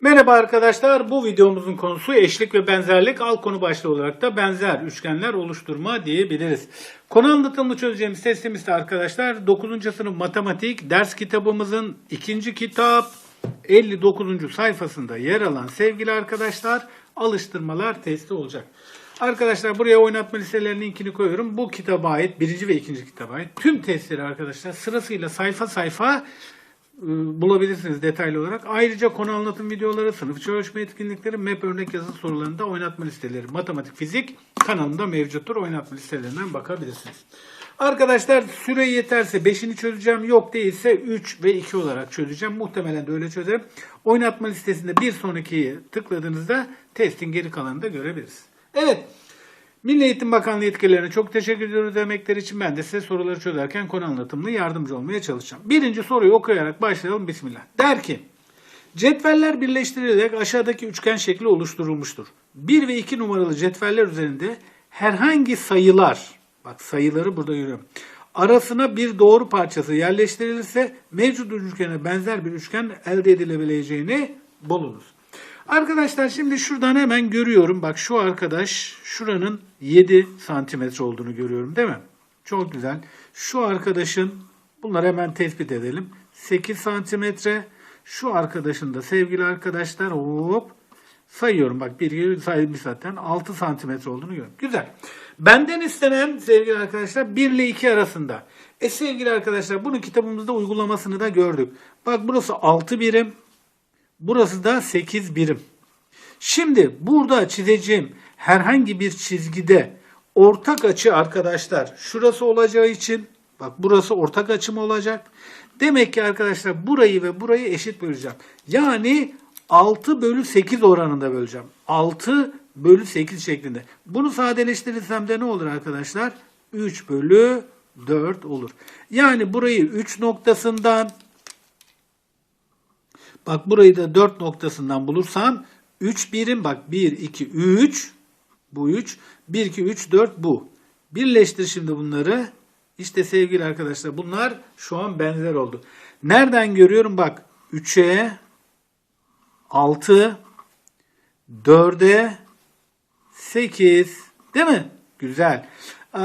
Merhaba arkadaşlar. Bu videomuzun konusu eşlik ve benzerlik. Alt konu başlığı olarak da benzer üçgenler oluşturma diyebiliriz. Konu anlatımını çözeceğimiz testimiz ise arkadaşlar 9. sınıf matematik ders kitabımızın ikinci kitap 59. sayfasında yer alan sevgili arkadaşlar alıştırmalar testi olacak. Arkadaşlar buraya oynatma listelerinin linkini koyuyorum. Bu kitaba ait, birinci ve ikinci kitaba ait tüm testleri arkadaşlar sırasıyla sayfa sayfa bulabilirsiniz detaylı olarak. Ayrıca konu anlatım videoları, sınıf ölçme etkinlikleri, map örnek yazı sorularında oynatma listeleri, matematik, fizik kanalımda mevcuttur. Oynatma listelerinden bakabilirsiniz. Arkadaşlar süre yeterse 5'ini çözeceğim. Yok değilse 3 ve 2 olarak çözeceğim. Muhtemelen de öyle çözerim. Oynatma listesinde bir sonrakiyi tıkladığınızda testin geri kalanını da görebiliriz. Evet. Milli Eğitim Bakanlığı yetkililerine çok teşekkür ediyoruz emekleri için. Ben de size soruları çözerken konu anlatımlı yardımcı olmaya çalışacağım. Birinci soruyu okuyarak başlayalım. Bismillah. Der ki, cetveller birleştirilerek aşağıdaki üçgen şekli oluşturulmuştur. 1 ve 2 numaralı cetveller üzerinde herhangi sayılar, bak sayıları burada görüyorum, arasına bir doğru parçası yerleştirilirse mevcut üçgene benzer bir üçgen elde edilebileceğini bulunuz. Arkadaşlar şimdi şuradan hemen görüyorum. Bak şu arkadaş şuranın 7 santimetre olduğunu görüyorum değil mi? Çok güzel. Şu arkadaşın bunları hemen tespit edelim. 8 santimetre. Şu arkadaşın da sevgili arkadaşlar hop sayıyorum. Bak bir saymış zaten 6 santimetre olduğunu görüyorum. Güzel. Benden istenen sevgili arkadaşlar 1 ile 2 arasında. E sevgili arkadaşlar bunu kitabımızda uygulamasını da gördük. Bak burası 6 birim. Burası da 8 birim. Şimdi burada çizeceğim herhangi bir çizgide ortak açı arkadaşlar şurası olacağı için bak burası ortak açım olacak. Demek ki arkadaşlar burayı ve burayı eşit böleceğim. Yani 6 bölü 8 oranında böleceğim. 6 bölü 8 şeklinde. Bunu sadeleştirirsem de ne olur arkadaşlar? 3 bölü 4 olur. Yani burayı 3 noktasından Bak burayı da 4 noktasından bulursam 3 birim bak 1, 2, 3 bu 3. 1, 2, 3, 4 bu. Birleştir şimdi bunları. İşte sevgili arkadaşlar bunlar şu an benzer oldu. Nereden görüyorum? Bak 3'e 6 4'e 8 değil mi? Güzel. Ee,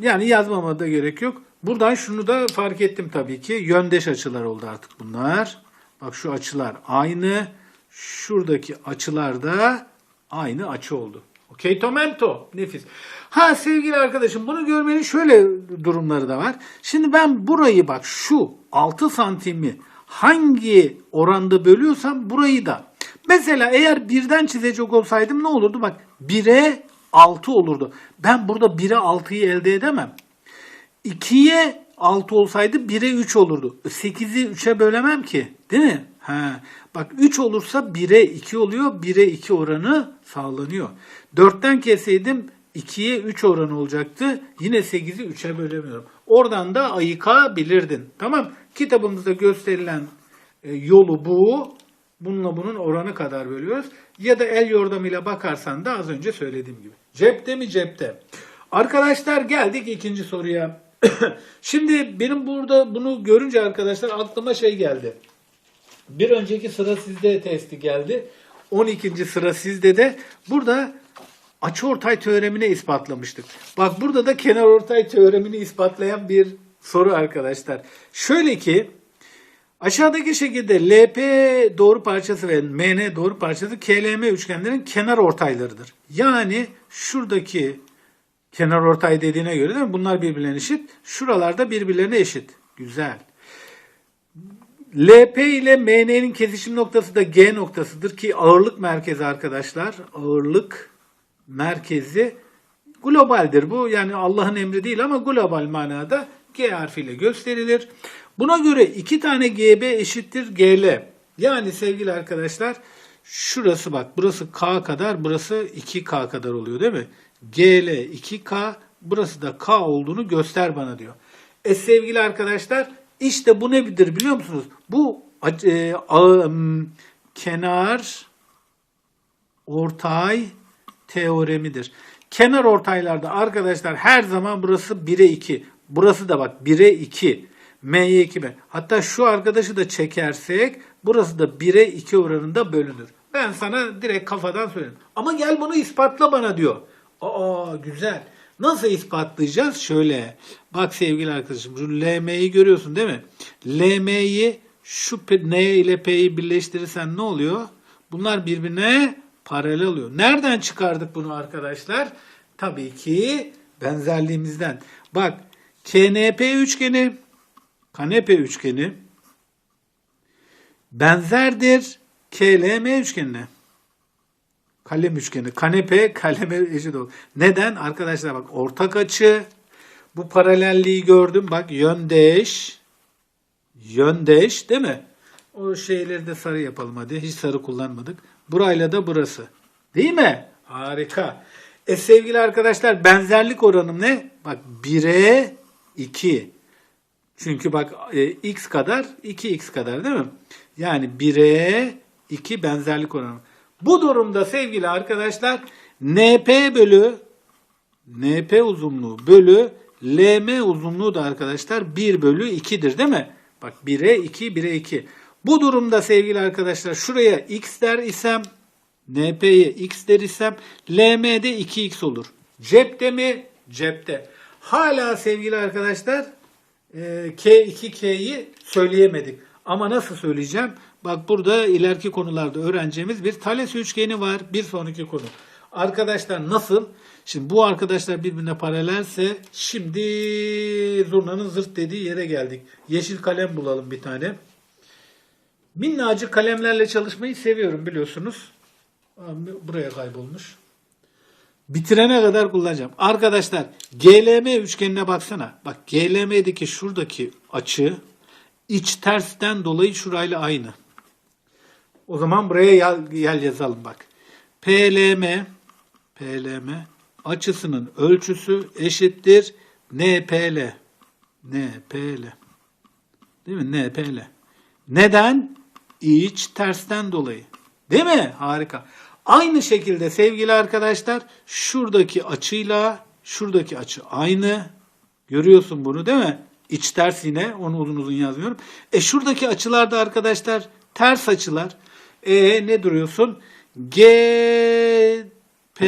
yani yazmama da gerek yok. Buradan şunu da fark ettim tabii ki. Yöndeş açılar oldu artık bunlar. Bak şu açılar aynı. Şuradaki açılar da aynı açı oldu. Okey tomento. Nefis. Ha sevgili arkadaşım bunu görmenin şöyle durumları da var. Şimdi ben burayı bak şu 6 santimi hangi oranda bölüyorsam burayı da. Mesela eğer birden çizecek olsaydım ne olurdu? Bak 1'e 6 olurdu. Ben burada 1'e 6'yı elde edemem. 2'ye 6 olsaydı 1'e 3 olurdu. 8'i 3'e bölemem ki. Değil mi? Ha. Bak 3 olursa 1'e 2 oluyor. 1'e 2 oranı sağlanıyor. 4'ten keseydim 2'ye 3 oranı olacaktı. Yine 8'i 3'e bölemiyorum. Oradan da ayıkabilirdin. Tamam. Kitabımızda gösterilen e, yolu bu. Bununla bunun oranı kadar bölüyoruz. Ya da el yordamıyla bakarsan da az önce söylediğim gibi. Cepte mi cepte? Arkadaşlar geldik ikinci soruya. Şimdi benim burada bunu görünce arkadaşlar aklıma şey geldi. Bir önceki sıra sizde testi geldi. 12. sıra sizde de burada açıortay teoremini ispatlamıştık. Bak burada da kenarortay teoremini ispatlayan bir soru arkadaşlar. Şöyle ki aşağıdaki şekilde LP doğru parçası ve MN doğru parçası KLM üçgenlerin kenar ortaylarıdır. Yani şuradaki kenar ortay dediğine göre değil mi? Bunlar birbirlerine eşit. Şuralarda birbirlerine eşit. Güzel. LP ile MN'nin kesişim noktası da G noktasıdır ki ağırlık merkezi arkadaşlar. Ağırlık merkezi globaldir bu. Yani Allah'ın emri değil ama global manada G harfiyle gösterilir. Buna göre iki tane GB eşittir GL. Yani sevgili arkadaşlar şurası bak burası K kadar burası 2K kadar oluyor değil mi? GL 2K burası da K olduğunu göster bana diyor. E sevgili arkadaşlar işte bu nedir biliyor musunuz? Bu e, a, m, kenar ortay teoremidir. Kenar ortaylarda arkadaşlar her zaman burası 1'e 2. Burası da bak 1'e 2. M'ye 2 M. Hatta şu arkadaşı da çekersek Burası da 1'e 2 oranında bölünür. Ben sana direkt kafadan söyleyeyim. Ama gel bunu ispatla bana diyor. Aa güzel. Nasıl ispatlayacağız? Şöyle. Bak sevgili arkadaşım şu LM'yi görüyorsun değil mi? LM'yi şu N ile P'yi birleştirirsen ne oluyor? Bunlar birbirine paralel oluyor. Nereden çıkardık bunu arkadaşlar? Tabii ki benzerliğimizden. Bak KNP üçgeni, kanepe üçgeni benzerdir KLM üçgenine. Kalem üçgeni. Kanepe kaleme eşit olur. Neden? Arkadaşlar bak ortak açı. Bu paralelliği gördüm. Bak yöndeş. Yöndeş değil mi? O şeyleri de sarı yapalım hadi. Hiç sarı kullanmadık. Burayla da burası. Değil mi? Harika. E sevgili arkadaşlar benzerlik oranım ne? Bak 1'e 2. Çünkü bak e, x kadar 2x kadar değil mi? Yani 1'e 2 benzerlik oranı. Bu durumda sevgili arkadaşlar NP bölü NP uzunluğu bölü LM uzunluğu da arkadaşlar 1 bölü 2'dir değil mi? Bak 1'e 2, 1'e 2. Bu durumda sevgili arkadaşlar şuraya x der isem NP'ye x der isem LM'de 2x olur. Cepte mi? Cepte. Hala sevgili arkadaşlar e, K2K'yi söyleyemedik. Ama nasıl söyleyeceğim? Bak burada ileriki konularda öğreneceğimiz bir Thales üçgeni var. Bir sonraki konu. Arkadaşlar nasıl? Şimdi bu arkadaşlar birbirine paralelse şimdi zurnanın zırt dediği yere geldik. Yeşil kalem bulalım bir tane. Minnacık kalemlerle çalışmayı seviyorum biliyorsunuz. Buraya kaybolmuş. Bitirene kadar kullanacağım. Arkadaşlar GLM üçgenine baksana. Bak GLM'deki şuradaki açı iç tersten dolayı şurayla aynı. O zaman buraya yel, yel yazalım bak. PLM PLM açısının ölçüsü eşittir NPL. NPL. Değil mi? NPL. Neden? İç tersten dolayı. Değil mi? Harika. Aynı şekilde sevgili arkadaşlar şuradaki açıyla şuradaki açı aynı. Görüyorsun bunu değil mi? İç ters yine onu uzun uzun yazmıyorum. E şuradaki açılar da arkadaşlar ters açılar. E ne duruyorsun? G P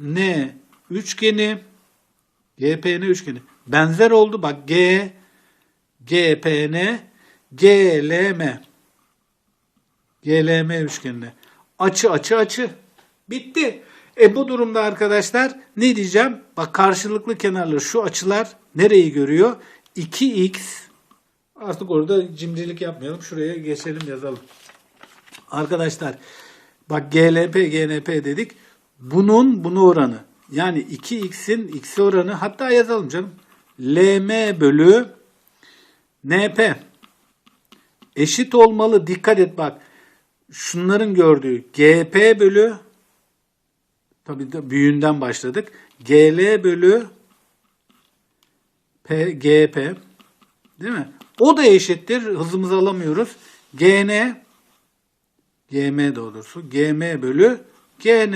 N üçgeni GPN üçgeni benzer oldu. Bak G GPN GLM GLM üçgenine. Açı açı açı. Bitti. E bu durumda arkadaşlar ne diyeceğim? Bak karşılıklı kenarları şu açılar nereyi görüyor? 2x artık orada cimrilik yapmayalım. Şuraya geçelim yazalım. Arkadaşlar bak GLP GNP dedik. Bunun bunu oranı. Yani 2x'in x'e oranı hatta yazalım canım. LM bölü NP eşit olmalı. Dikkat et bak. Şunların gördüğü GP bölü tabii de büyüğünden başladık. GL bölü P, GP değil mi? O da eşittir. Hızımızı alamıyoruz. GN GM doğrusu GM bölü GN.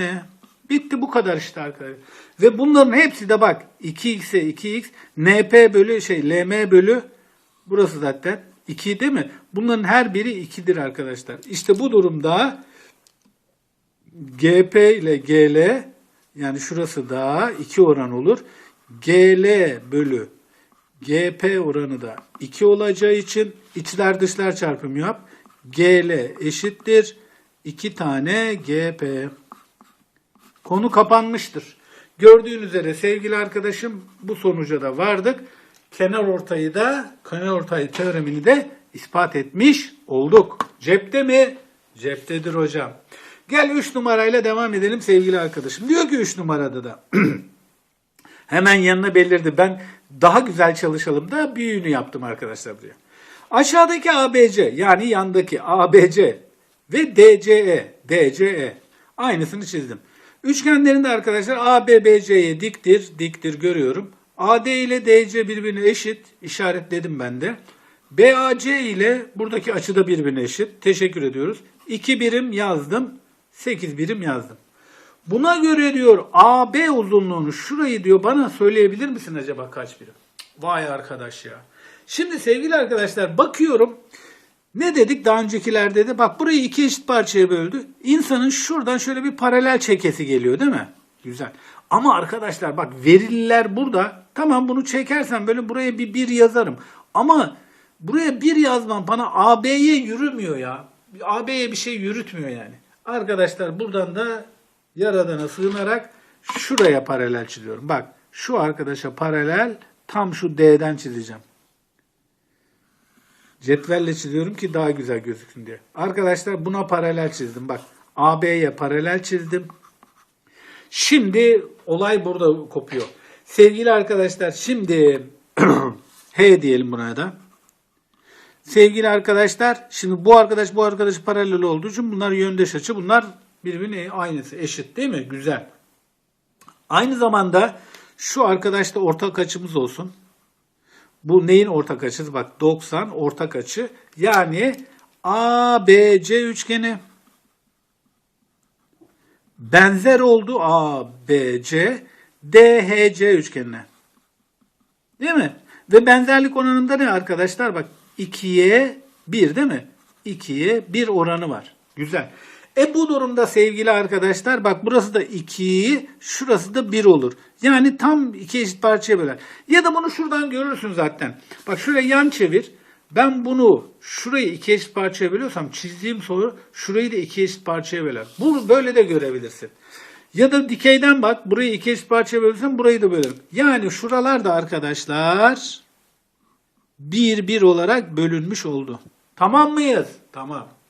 Bitti bu kadar işte arkadaşlar. Ve bunların hepsi de bak 2x'e 2x NP bölü şey LM bölü burası zaten 2 değil mi? Bunların her biri 2'dir arkadaşlar. İşte bu durumda GP ile GL yani şurası da 2 oran olur. GL bölü GP oranı da 2 olacağı için içler dışlar çarpımı yap. GL eşittir 2 tane GP. Konu kapanmıştır. Gördüğün üzere sevgili arkadaşım bu sonuca da vardık. Kenar ortayı da kenar ortayı teoremini de ispat etmiş olduk. Cepte mi? Ceptedir hocam. Gel 3 numarayla devam edelim sevgili arkadaşım. Diyor ki 3 numarada da hemen yanına belirdi. Ben daha güzel çalışalım da büyüğünü yaptım arkadaşlar buraya. Aşağıdaki ABC yani yandaki ABC ve DCE, DCE aynısını çizdim. Üçgenlerinde arkadaşlar ABBC'ye diktir, diktir görüyorum. AD ile DC birbirine eşit, işaretledim ben de. BAC ile buradaki açı da birbirine eşit. Teşekkür ediyoruz. 2 birim yazdım, 8 birim yazdım. Buna göre diyor AB uzunluğunu şurayı diyor bana söyleyebilir misin acaba kaç birim? Vay arkadaş ya. Şimdi sevgili arkadaşlar bakıyorum Ne dedik daha öncekilerde de? Bak burayı iki eşit parçaya böldü. İnsanın şuradan şöyle bir paralel çekesi geliyor değil mi? Güzel. Ama arkadaşlar bak verililer burada. Tamam bunu çekersen böyle buraya bir bir yazarım. Ama buraya bir yazmam bana AB'ye yürümüyor ya. AB'ye bir şey yürütmüyor yani. Arkadaşlar buradan da Yaradan'a sığınarak şuraya paralel çiziyorum. Bak şu arkadaşa paralel tam şu D'den çizeceğim. Cetvelle çiziyorum ki daha güzel gözüksün diye. Arkadaşlar buna paralel çizdim. Bak AB'ye paralel çizdim. Şimdi olay burada kopuyor. Sevgili arkadaşlar şimdi H diyelim buna da. Sevgili arkadaşlar şimdi bu arkadaş bu arkadaş paralel olduğu için bunlar yöndeş açı. Bunlar birbirine aynısı eşit değil mi? Güzel. Aynı zamanda şu arkadaş da ortak açımız olsun. Bu neyin ortak açısı? Bak 90 ortak açı. Yani ABC üçgeni benzer oldu ABC DHC üçgenine. Değil mi? Ve benzerlik oranında ne arkadaşlar? Bak 2'ye 1 değil mi? 2'ye 1 oranı var. Güzel. E bu durumda sevgili arkadaşlar bak burası da 2, şurası da 1 olur. Yani tam iki eşit parçaya böler. Ya da bunu şuradan görürsün zaten. Bak şuraya yan çevir. Ben bunu şurayı iki eşit parçaya bölüyorsam çizdiğim soru şurayı da iki eşit parçaya böler. Bu böyle de görebilirsin. Ya da dikeyden bak burayı iki eşit parçaya bölürsem burayı da bölerim. Yani şuralar da arkadaşlar bir bir olarak bölünmüş oldu. Tamam mıyız? Tamam.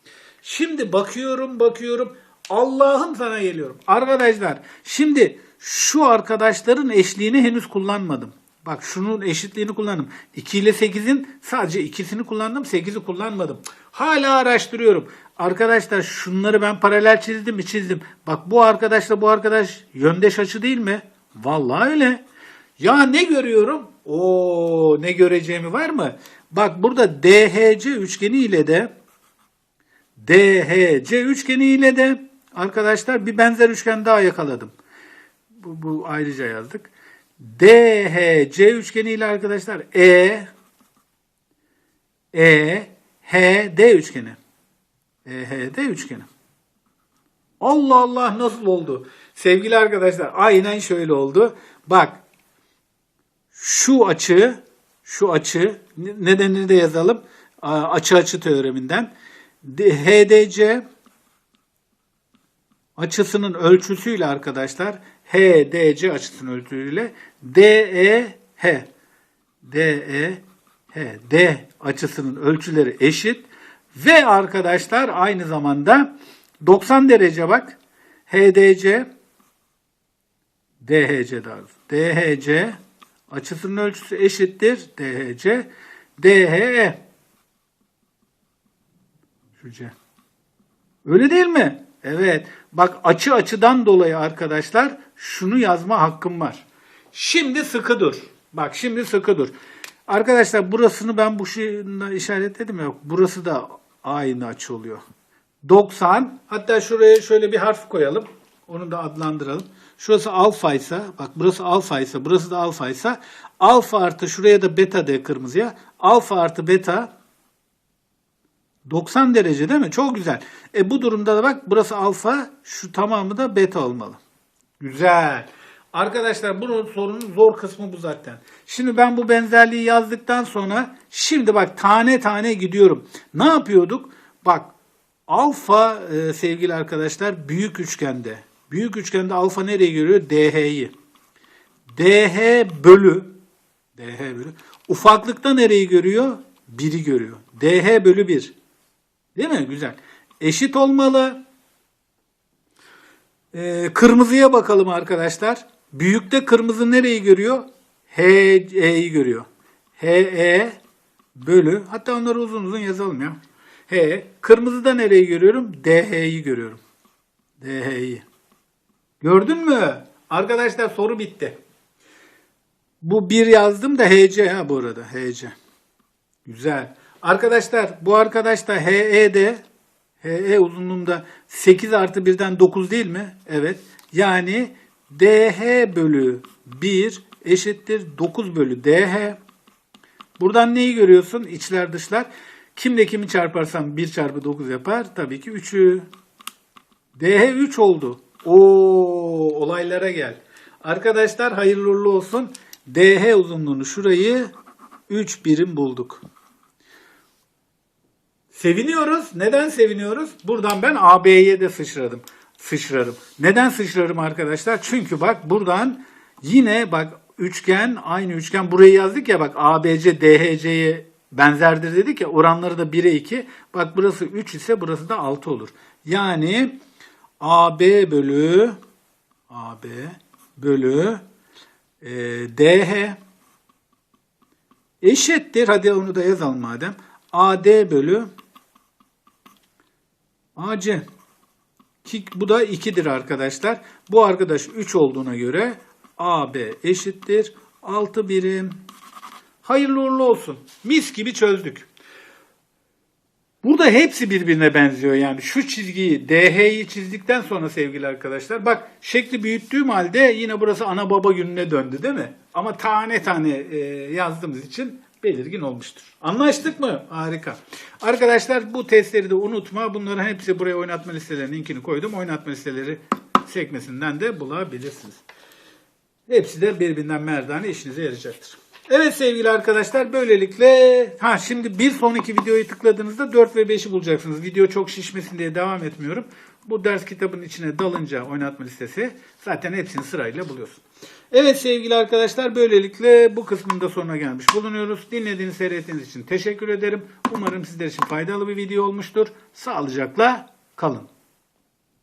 Şimdi bakıyorum bakıyorum Allah'ım sana geliyorum. Arkadaşlar şimdi şu arkadaşların eşliğini henüz kullanmadım. Bak şunun eşitliğini kullandım. 2 ile 8'in sadece ikisini kullandım. 8'i kullanmadım. Hala araştırıyorum. Arkadaşlar şunları ben paralel çizdim mi çizdim. Bak bu arkadaşla bu arkadaş yöndeş açı değil mi? Vallahi öyle. Ya ne görüyorum? Oo ne göreceğimi var mı? Bak burada DHC üçgeni ile de DHC üçgeni ile de arkadaşlar bir benzer üçgen daha yakaladım. Bu, bu ayrıca yazdık. DHC üçgeni ile arkadaşlar E E HD üçgeni. EHD üçgeni. Allah Allah nasıl oldu? Sevgili arkadaşlar aynen şöyle oldu. Bak şu açı şu açı nedenini de yazalım. Açı açı teoreminden. HDC açısının ölçüsüyle arkadaşlar HDC açısının ölçüsüyle DEH DEH D açısının ölçüleri eşit. Ve arkadaşlar aynı zamanda 90 derece bak. HDC DHC daha. DHC açısının ölçüsü eşittir. DHC DHE şu C. Öyle değil mi? Evet. Bak açı açıdan dolayı arkadaşlar şunu yazma hakkım var. Şimdi sıkı dur. Bak şimdi sıkı dur. Arkadaşlar burasını ben bu şeyle işaretledim ya. Burası da aynı açı oluyor. 90. Hatta şuraya şöyle bir harf koyalım. Onu da adlandıralım. Şurası alfa ise bak burası alfa ise burası da alfa ise alfa artı şuraya da beta de kırmızıya. Alfa artı beta 90 derece değil mi? Çok güzel. E bu durumda da bak burası alfa, şu tamamı da beta olmalı. Güzel. Arkadaşlar bunun sorunun zor kısmı bu zaten. Şimdi ben bu benzerliği yazdıktan sonra şimdi bak tane tane gidiyorum. Ne yapıyorduk? Bak alfa e, sevgili arkadaşlar büyük üçgende. Büyük üçgende alfa nereye görüyor? DH'yi. DH bölü DH bölü ufaklıkta nereyi görüyor? 1'i görüyor. DH bölü 1. Değil mi? Güzel. Eşit olmalı. Ee, kırmızıya bakalım arkadaşlar. Büyükte kırmızı nereyi görüyor? HE'yi görüyor. HE bölü. Hatta onları uzun uzun yazalım ya. H. Kırmızıda nereyi görüyorum? DH'yi görüyorum. DH'yi. Gördün mü? Arkadaşlar soru bitti. Bu bir yazdım da HC ha bu arada. HC. Güzel. Arkadaşlar bu arkadaş da HE'de HE uzunluğunda 8 artı 1'den 9 değil mi? Evet. Yani DH bölü 1 eşittir 9 bölü DH. Buradan neyi görüyorsun? İçler dışlar. Kimle kimi çarparsam 1 çarpı 9 yapar. Tabii ki 3'ü. DH 3 oldu. Oo olaylara gel. Arkadaşlar hayırlı olsun. DH uzunluğunu şurayı 3 birim bulduk. Seviniyoruz. Neden seviniyoruz? Buradan ben AB'ye de sıçradım. Sıçrarım. Neden sıçrarım arkadaşlar? Çünkü bak buradan yine bak üçgen aynı üçgen burayı yazdık ya bak ABC DHC'ye benzerdir dedik ya oranları da 1'e 2. Bak burası 3 ise burası da 6 olur. Yani AB bölü AB bölü e, DH eşittir. Hadi onu da yazalım madem. AD bölü AC. Ki bu da 2'dir arkadaşlar. Bu arkadaş 3 olduğuna göre AB eşittir. 6 birim. Hayırlı uğurlu olsun. Mis gibi çözdük. Burada hepsi birbirine benziyor yani. Şu çizgiyi DH'yi çizdikten sonra sevgili arkadaşlar. Bak şekli büyüttüğüm halde yine burası ana baba gününe döndü değil mi? Ama tane tane e, yazdığımız için belirgin olmuştur. Anlaştık mı? Harika. Arkadaşlar bu testleri de unutma. Bunların hepsi buraya oynatma listelerinin linkini koydum. Oynatma listeleri sekmesinden de bulabilirsiniz. Hepsi de birbirinden merdane işinize yarayacaktır. Evet sevgili arkadaşlar böylelikle ha şimdi bir sonraki videoyu tıkladığınızda 4 ve 5'i bulacaksınız. Video çok şişmesin diye devam etmiyorum. Bu ders kitabının içine dalınca oynatma listesi zaten hepsini sırayla buluyorsun. Evet sevgili arkadaşlar böylelikle bu kısmın da sonuna gelmiş bulunuyoruz. Dinlediğiniz seyrettiğiniz için teşekkür ederim. Umarım sizler için faydalı bir video olmuştur. Sağlıcakla kalın.